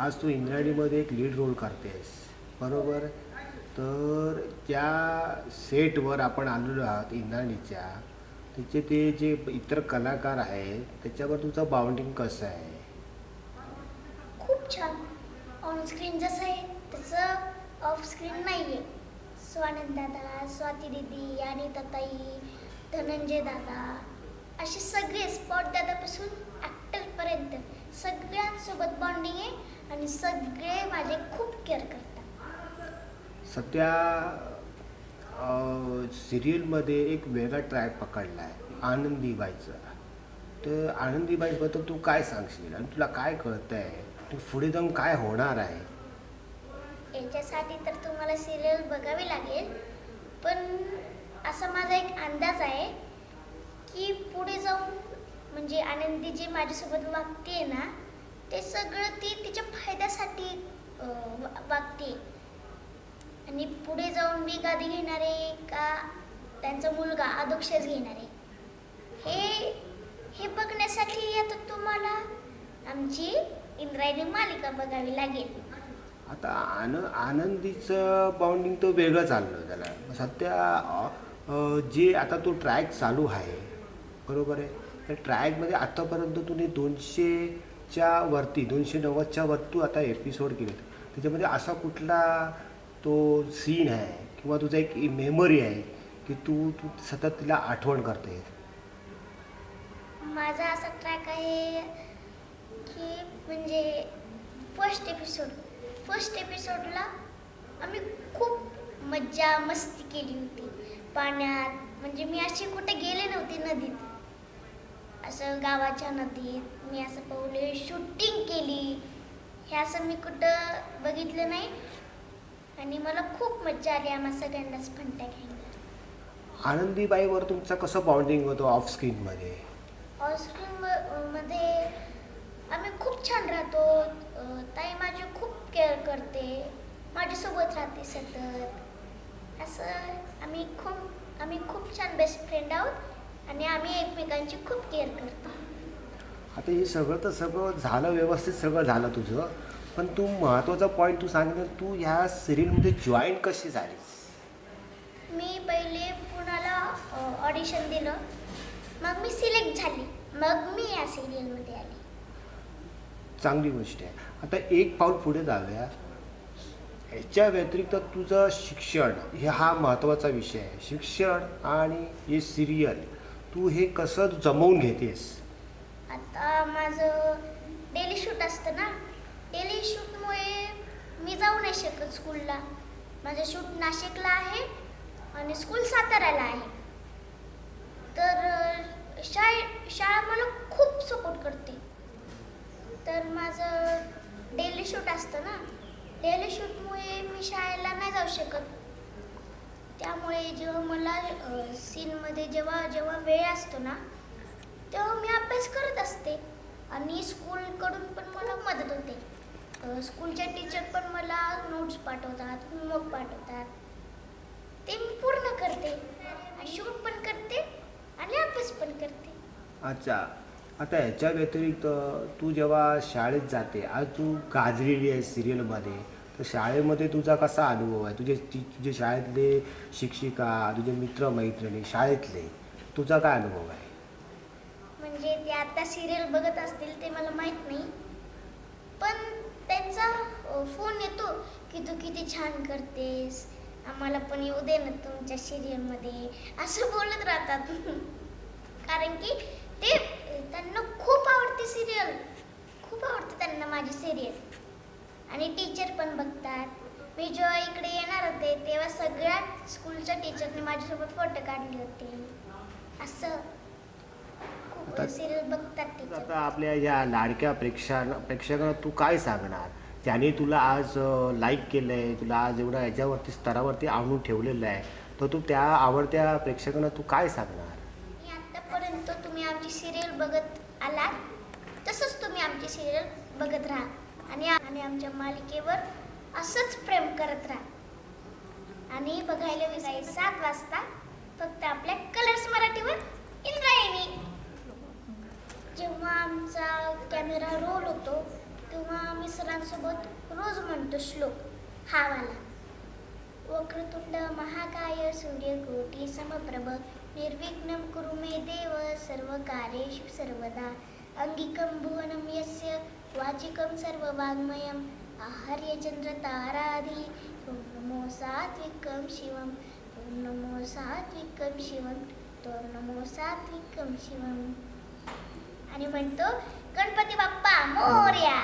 आज तू इंद्रायणीमध्ये एक lead role करतेस बरोबर? तर त्या सेटवर आपण आलेलो आहात इंद्रायणीच्या तिचे ते जे इतर कलाकार आहेत त्याच्यावर तुझं बाउंडिंग कसं आहे? खूप छान. ऑन स्क्रीन जसं आहे तसं ऑफ स्क्रीन नाही आहे स्वानंद दादा स्वाती दिदी आणि तताई धनंजय दादा असे सगळे स्पॉट दादापासून ॲक्टरपर्यंत सगळ्यांसोबत बॉन्डिंग आहे आणि सगळे माझे खूप केअर करतात. सध्या सिरियलमध्ये एक वेगळा ट्रॅक पकडला आहे आनंदीबाईचा तर आनंदीबाईबद्दल तू काय सांगशील? आणि तुला काय कळतं आहे तू पुढे जाऊन काय होणार आहे? याच्यासाठी तर तुम्हाला सिरियल बघावी लागेल. पण असा माझा एक अंदाज आहे की पुढे जाऊन म्हणजे आनंदी जी माझ्यासोबत वागते ना ते सगळं ती तिच्या फायद्यासाठी वागते. आणि पुढे जाऊन मी गादी घेणार आहे का त्यांचा मुलगा आदोक्षच घेणार आहे. हे हे बघण्यासाठी आता तुम्हाला आमची इंद्रायणी मालिका बघावी लागेल. आता आन आनंदीचं बाउंडिंग तो वेगळं चाललं त्याला. सध्या जे आता तो ट्रॅक चालू आहे बरोबर आहे? त्या ट्रॅकमध्ये आत्तापर्यंत तुम्ही दोनशेच्या वरती दोनशे नव्वदच्या वरती तू आता एपिसोड केलेत. त्याच्यामध्ये असा कुठला तो सीन आहे किंवा तुझा एक मेमरी आहे की तू तू सतत तिला आठवण करते? माझा असा ट्रॅक आहे की म्हणजे फर्स्ट एपिसोड फर्स्ट एपिसोडला आम्ही खूप मज्जा मस्ती केली होती. पाण्यात. म्हणजे मी अशी कुठे गेले नव्हते नदीत. असं गावाच्या नदीत मी असं पावले शूटिंग केली. हे असं मी कुठं बघितलं नाही. आणि मला खूप मज्जा आली आम्हा सगळ्यांनाच फंट्या घ्यायला. आनंदीबाईवर तुमचं कसं बाउंडिंग होतं ऑफ स्क्रीनमध्ये ऑस्क्रीन मध्ये आम्ही खूप छान राहतो. ताई माझी खूप केअर करते. माझ्यासोबत राहते सतत. असं आम्ही खूप आम्ही खूप छान बेस्ट फ्रेंड आहोत. एकमेकांची खूप केअर करतो. आता हे सगळं तर सगळं झालं व्यवस्थित सगळं झालं तुझं. पण तू महत्त्वाचा पॉईंट तू सांगितलं तू ह्या सिरियलमध्ये जॉईन कशी झालीस? मी पहिले पुण्याला ऑडिशन दिलं. मग मी सिलेक्ट झाली. मग मी या सिरियलमध्ये आली. चांगली गोष्ट आहे. आता एक पाऊल पुढे जाऊया. याच्या व्यतिरिक्त तुझं शिक्षण हे हा महत्त्वाचा विषय आहे. शिक्षण आणि हे सिरियल तू हे कसं जमवून घेतेस? आता माझं डेली शूट असतं ना. डेली शूटमुळे मी जाऊ नाही शकत स्कूलला माझं शूट नाशिकला आहे आणि स्कूल साताऱ्याला आहे. तर शाळे शाळा मला खूप सपोर्ट करते. तर माझं डेली शूट असतं ना. डेली शूटमुळे मी शाळेला नाही जाऊ शकत. त्यामुळे जेव्हा मला सीनमध्ये जेव्हा जेव्हा वेळ असतो ना तेव्हा मी अभ्यास करत असते. आणि स्कूलकडून पण मला मदत होते. स्कूलच्या टीचर पण मला नोट्स पाठवतात होमवर्क पाठवतात. ते मी पूर्ण करते. आणि शूट पण करते आणि अभ्यास पण करते. अच्छा. आता ह्याच्या व्यतिरिक्त तू जेव्हा शाळेत जाते आज तू गाजलेली आहे सिरियलमध्ये तर शाळेमध्ये तुझा कसा अनुभव आहे? तुझे ती तुझे शाळेतले शिक्षिका तुझे मित्रमैत्रिणी शाळेतले तुझा काय अनुभव आहे? म्हणजे ते आता सिरियल बघत असतील ते मला माहीत नाही. पण त्यांचा फोन येतो की तू किती छान करतेस. आम्हाला पण येऊ दे ना तुमच्या सिरियलमध्ये असं बोलत राहतात. कारण की ते त्यांना खूप आवडते सिरियल खूप आवडते त्यांना माझी सिरियल आणि टीचर पण बघतात. मी जेव्हा इकडे येणार होते तेव्हा सगळ्या स्कूलच्या टीचरने माझ्यासोबत फोटो काढले होते. असं. खूप सिरियल बघतात टीचर आता आपल्या या लाडक्या प्रेक्षा प्रेक्षकांना तू काय सांगणार? ज्याने तुला आज लाईक केलं आहे तुला आज एवढं याच्यावरती स्तरावरती आणून ठेवलेलं आहे तर तू त्या आवडत्या प्रेक्षकांना तू काय सांगणार? आणि आतापर्यंत तुम्ही आमची सिरियल बघत आलात तसंच तुम्ही आमची सिरियल बघत राहा. आणि आणि आमच्या मालिकेवर असंच प्रेम करत राहा. आणि बघायला विजाई सात वाजता फक्त आपल्या कलर्स मराठीवर इंद्रायणी. जेव्हा आमचा कॅमेरा रोल होतो तेव्हा आम्ही मिसरांसोबत रोज म्हणतो श्लोक हा वाला. वक्रतुंड महाकाय सूर्यकोटी समप्रभ निर्विघ्न कुरु मे देव सर्वकार्येषु सर्वदा. अङ्गिकं भुवनं यस्य वाचिकं सर्ववाङ्मयम्। आहार्यचन्द्रताराधि ॐ नमो सात्विकं शिवम्। ॐ नमो सात्विकं शिवं ॐ नमो सात्विकं शिवम्। आणि म्हणतो गणपती बाप्पा मोर्या!